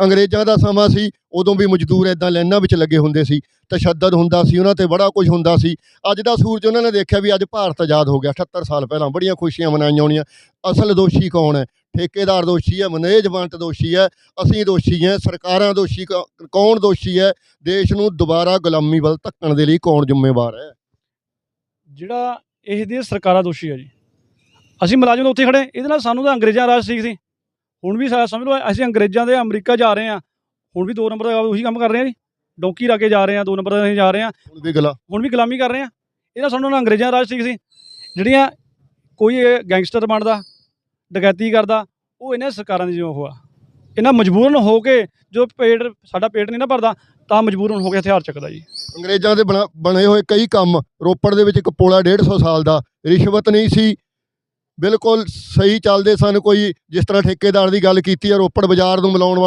ਅੰਗਰੇਜ਼ਾਂ ਦਾ ਸਮਾਂ ਸੀ, ਉਦੋਂ ਵੀ ਮਜ਼ਦੂਰ ਇਦਾਂ ਲਾਈਨਾਂ ਵਿੱਚ ਲੱਗੇ ਹੁੰਦੇ ਸੀ, ਤਸ਼ੱਦਦ ਹੁੰਦਾ ਸੀ, ਉਹਨਾਂ ਤੇ ਬੜਾ ਕੁਝ ਹੁੰਦਾ ਸੀ। ਅੱਜ ਦਾ ਸੂਰਜ ਉਹਨਾਂ ਨੇ ਦੇਖਿਆ ਵੀ ਅੱਜ ਭਾਰਤ ਆਜ਼ਾਦ ਹੋ ਗਿਆ 78 ਸਾਲ ਪਹਿਲਾਂ ਬੜੀਆਂ ਖੁਸ਼ੀਆਂ ਮਨਾਈਆਂ ਹੋਣੀਆਂ। ਅਸਲ ਦੋਸ਼ੀ ਕੌਣ ਹੈ? ਠੇਕੇਦਾਰ ਦੋਸ਼ੀ ਹੈ, ਮੈਨੇਜਮੈਂਟ ਦੋਸ਼ੀ ਹੈ, ਅਸੀਂ ਦੋਸ਼ੀ ਹੈ, ਸਰਕਾਰਾਂ ਦੋਸ਼ੀ ਕ- ਕੌਣ ਦੋਸ਼ੀ ਹੈ? ਦੇਸ਼ ਨੂੰ ਦੁਬਾਰਾ ਗੁਲਾਮੀ ਵੱਲ ਧੱਕਣ ਦੇ ਲਈ ਕੌਣ ਜ਼ਿੰਮੇਵਾਰ ਹੈ? ਜਿਹੜਾ ਇਹ ਦੀ ਸਰਕਾਰਾਂ ਦੋਸ਼ੀ ਹੈ ਜੀ। ਅਸੀਂ ਮੁਲਾਜ਼ਮ ਉੱਥੇ ਖੜੇ ਇਹਦੇ ਨਾਲ ਸਾਨੂੰ ਤਾਂ ਅੰਗਰੇਜ਼ਾਂ ਰਾਜ ਠੀਕ ਸੀ? ਹੁਣ ਵੀ ਸਮਝ ਲਓ ਅਸੀਂ ਅੰਗਰੇਜ਼ਾਂ ਦੇ ਅਮਰੀਕਾ ਜਾ ਰਹੇ ਹਾਂ। ਹੁਣ ਵੀ ਦੋ ਨੰਬਰ ਦਾ ਉਹੀ ਕੰਮ ਕਰ ਰਹੇ ਹਾਂ ਜੀ। ਡੌਂਕੀ ਲਾ ਕੇ ਜਾ ਰਹੇ ਹਾਂ ਦੋ ਨੰਬਰ ਦਾ ਅਸੀਂ ਜਾ ਰਹੇ ਹਾਂ। ਹੁਣ ਵੀ ਗਲਾ ਹੁਣ ਵੀ ਗੁਲਾਮੀ ਕਰ ਰਹੇ ਹਾਂ। ਇਹਨਾਂ ਸਾਨੂੰ ਨਾਲ ਅੰਗਰੇਜ਼ਾਂ ਰਾਜ ਠੀਕ ਸੀ। ਜਿਹੜੀਆਂ ਕੋਈ ਗੈਂਗਸਟਰ ਬਣਦਾ ਡਕੈਤੀ ਕਰਦਾ ਉਹ ਇਹਨਾਂ ਸਰਕਾਰਾਂ ਦੀ ਜੋ ਉਹ ਆ ਇਹਨਾਂ ਮਜਬੂਰਨ ਹੋ ਕੇ ਜੋ ਪੇਟ ਸਾਡਾ ਪੇਟ ਨਹੀਂ ਨਾ ਭਰਦਾ ਤਾਂ ਮਜਬੂਰਨ ਹੋ ਕੇ ਹਥਿਆਰ ਚੱਕਦਾ ਜੀ। ਅੰਗਰੇਜ਼ਾਂ ਦੇ ਬਣਾ- ਹੋਏ ਕਈ ਕੰਮ ਰੋਪੜ ਦੇ ਵਿੱਚ ਇੱਕ ਪੁਲ ਹੈ 150 ਸਾਲ ਦਾ ਰਿਸ਼ਵਤ ਨਹੀਂ ਸੀ। ਬਿਲਕੁਲ ਸਹੀ ਚੱਲਦੇ ਸਨ ਕੋਈ ਜਿਸ ਤਰ੍ਹਾਂ ਠੇਕੇਦਾਰ ਦੀ ਗੱਲ ਕੀਤੀ ਹੈ ਰੋਪੜ ਬਾਜ਼ਾਰ ਨੂੰ ਮਿਲਾਉਣ ਵਾਲਾ।